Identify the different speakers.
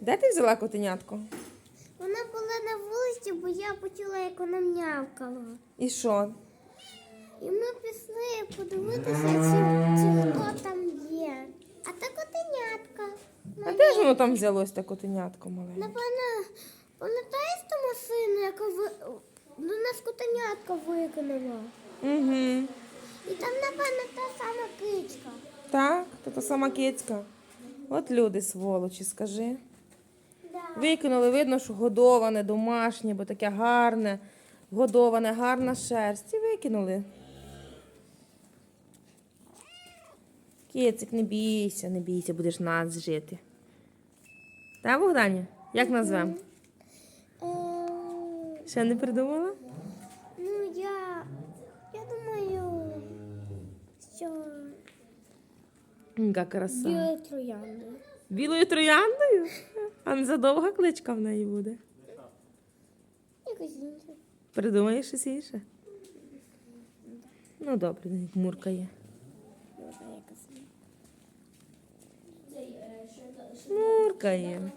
Speaker 1: Де ти взяла котенятку?
Speaker 2: Вона була на вулиці, бо я почула, як вона м'явкала.
Speaker 1: І що?
Speaker 2: І ми пішли подивитися, чи, чи хто там є. А та котенятка.
Speaker 1: А де ж воно там взялось, те котенятко маленьке?
Speaker 2: Напевно, пам'ятаєш ту машину, яка ви... до нас котенятка викинула?
Speaker 1: Угу.
Speaker 2: І там, напевно, та сама кичка.
Speaker 1: Так, то та сама кицька. От люди сволочі, скажи.
Speaker 2: Да.
Speaker 1: Викинули, видно, що годоване, домашнє, бо таке гарне, годоване, гарна шерсть. І викинули. Кицик, не бійся, не бійся, будеш нас жити. Так, Богдані? Як назвемо?
Speaker 2: Е,
Speaker 1: Ще не придумала?
Speaker 2: ну, я, я думаю, що
Speaker 1: Яка краса.
Speaker 2: білою трояндою.
Speaker 1: Білою трояндою? А не задовга кличка в неї буде.
Speaker 2: Якось інше.
Speaker 1: Придумаєш щось інше? Ну добре, мурка є. Мурка є.